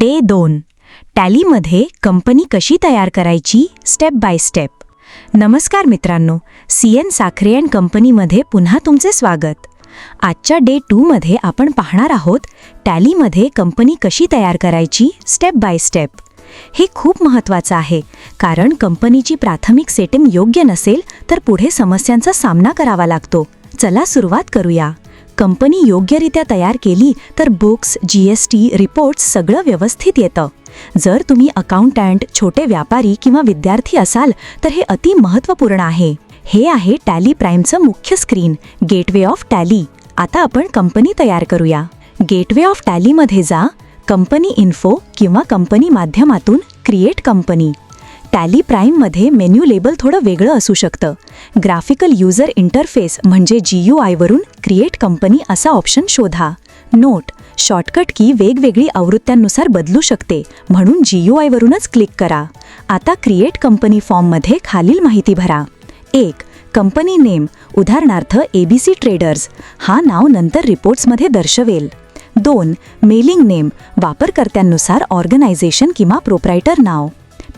Day दोन. टॅलीमध्ये company कशी तयार करायची? Step by step. नमस्कार मित्रांनो सी एन साखरे अँड कंपनीमध्ये पुन्हा तुमचे स्वागत. आजच्या डे टूमध्ये आपण पाहणार आहोत टॅलीमध्ये कंपनी कशी तयार करायची? Step by step. हे खूप महत्त्वाचं आहे कारण कंपनीची प्राथमिक सेटिंग योग्य नसेल तर पुढे समस्यांचा सामना करावा लागतो. चला सुरुवात करूया. कंपनी योग्यरित्या तयार केली तर books G S T reports सगळं व्यवस्थित येतं. जर तुम्ही अकाउंटंट छोटे व्यापारी किंवा विद्यार्थी असाल तर हे अति महत्त्वपूर्ण आहे. हे आहे टॅली प्राईमचं मुख्य स्क्रीन गेटवे ऑफ टॅली. आता आपण कंपनी तयार करूया. गेटवे ऑफ टॅलीमध्ये जा कंपनी इन्फो किंवा कंपनी माध्यमातून क्रिएट कंपनी. टॅली प्राईममध्ये मेन्यू लेबल थोडं वेगळं असू शकतं. ग्राफिकल युजर इंटरफेस म्हणजे जी यू आयवरून क्रिएट कंपनी असा ऑप्शन शोधा. नोट शॉर्टकट की वेगवेगळी आवृत्त्यांनुसार बदलू शकते म्हणून जी यू आयवरूनच क्लिक करा. आता क्रिएट कंपनी फॉर्ममध्ये खालील माहिती भरा. एक कंपनी नेम उदाहरणार्थ एबीसी ट्रेडर्स. हा नाव नंतर रिपोर्ट्समध्ये दर्शवेल. दोन मेलिंग नेम वापरकर्त्यांनुसार ऑर्गनायझेशन किंवा प्रोप्रायटर नाव.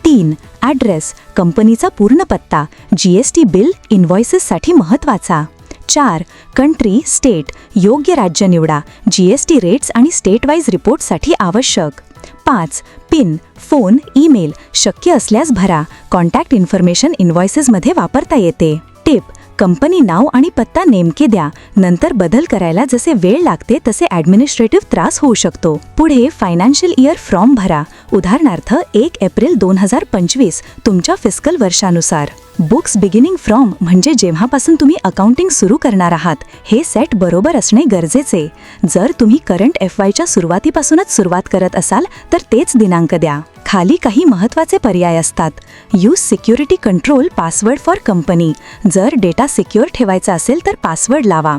तीन ॲड्रेस कंपनीचा पूर्ण पत्ता जी एस टी बिल इन्व्हॉइसेससाठी महत्त्वाचा. चार कंट्री स्टेट योग्य राज्य निवडा जी एस टी रेट्स आणि स्टेट वाईज रिपोर्टसाठी आवश्यक. पाच पिन फोन ईमेल शक्य असल्यास भरा. कॉन्टॅक्ट इन्फॉर्मेशन इन्व्हॉइसेसमध्ये वापरता येते. टिप कंपनी नाव आणि पत्ता नेमके द्या. नंतर बदल करायला जसे वेळ लागते तसे ॲडमिनिस्ट्रेटिव्ह त्रास होऊ शकतो. पुढे फायनान्शियल इयर फॉर्म भरा. उदाहरणार्थ एक एप्रिल दोन हजार पंचवीस तुमच्या फिस्कल वर्षानुसार. बुक्स बिगिनिंग फ्रॉम म्हणजे जेव्हापासून तुम्ही अकाउंटिंग सुरू करणार आहात हे सेट बरोबर असणे गरजेचे. जर तुम्ही करंट एफ वायच्या सुरुवातीपासूनच सुरुवात करत असाल तर तेच दिनांक द्या. खाली काही महत्त्वाचे पर्याय असतात. Use security control password for company जर डेटा सिक्युअर ठेवायचा असेल तर पासवर्ड लावा.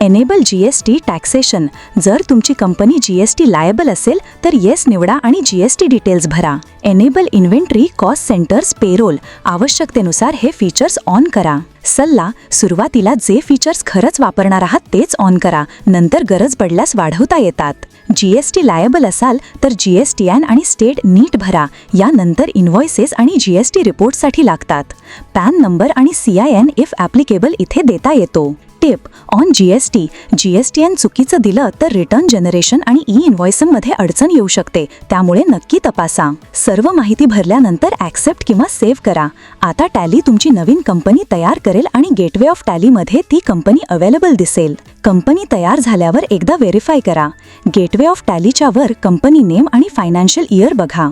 Enable G S T taxation. जर तुमची company G S T liable असेल तर येस निवडा आणि जी एस टी डिटेल्स भरा. Enable inventory cost centres payroll. आवश्यकतेनुसार हे फीचर्स ऑन करा. सल्ला सुरुवातीला जे फीचर्स खरंच वापरणार आहात तेच ऑन करा. नंतर गरज पडल्यास वाढवता येतात. जी एस टी लायबल असाल तर जी एस टी एन आणि स्टेट नीट भरा. यानंतर इन्व्हॉइसेस आणि जी एस टी रिपोर्टसाठी लागतात. पॅन नंबर आणि C I N if applicable इथे देता येतो. Tip on G S T G S T N चुकीचं दिलं तर रिटर्न जनरेशन आणि ई इन्व्हॉइसमध्ये अडचण येऊ शकते. त्यामुळे नक्की तपासा. सर्व माहिती भरल्यानंतर ॲक्सेप्ट किंवा सेव्ह करा. आता टॅली तुमची नवीन कंपनी तयार करेल आणि गेटवे ऑफ टॅलीमध्ये ती कंपनी अवेलेबल दिसेल. कंपनी तयार झाल्यावर एकदा व्हेरीफाय करा. गेटवे ऑफ टॅलीच्या वर कंपनी नेम आणि फायनान्शियल इयर बघा.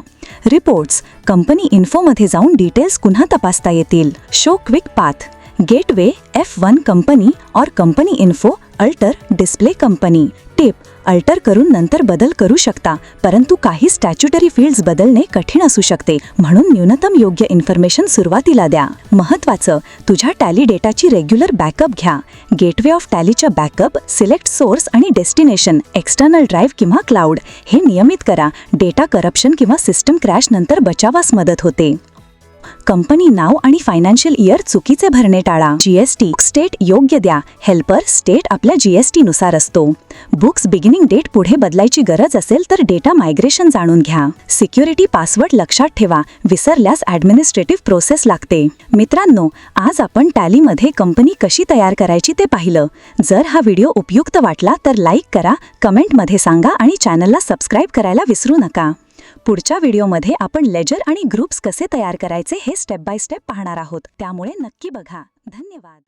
रिपोर्ट्स कंपनी इन्फोमध्ये जाऊन डिटेल्स पुन्हा तपासता येतील. Show quick path gateway F one company और company info alter display company. Tip alter करून नंतर बदल करू शकता परंतु काही स्टॅच्युटरी फील्ड्स बदलणे कठीण असू शकते म्हणून न्यूनतम योग्य इन्फॉर्मेशन सुरुवातीला द्या. महत्त्वाचं तुझ्या टॅली डेटाची रेग्युलर बॅकअप घ्या. गेटवे ऑफ टॅलीच्या बॅकअप सिलेक्ट सोर्स आणि डेस्टिनेशन एक्सटर्नल ड्राईव्ह किंवा क्लाउड हे नियमित करा. डेटा करप्शन किंवा सिस्टम क्रॅश नंतर बचावास मदत होते. कंपनी नाव आणि फायनान्शियल इयर चुकीचे भरणे टाळा. जीएसटी स्टेट योग्य द्या. हेल्पर स्टेट आपल्या जीएसटी नुसार असतो. बुक्स बिगिनिंग डेट पुढे बदलायची गरज असेल तर डेटा मायग्रेशन जाणून घ्या. सिक्युरिटी पासवर्ड लक्षात ठेवा. विसरल्यास ॲडमिनिस्ट्रेटिव्ह प्रोसेस लागते. मित्रांनो आज आपण टॅलीमध्ये कंपनी कशी तयार करायची ते पाहिलं. जर हा व्हिडिओ उपयुक्त वाटला तर लाईक करा कमेंटमध्ये सांगा आणि चॅनलला सबस्क्राईब करायला विसरू नका. पुढच्या व्हिडिओमध्ये आपण लेजर आणि ग्रुप्स कसे तयार करायचे हे स्टेप बाय स्टेप पाहणार आहोत. त्यामुळे नक्की बघा. धन्यवाद.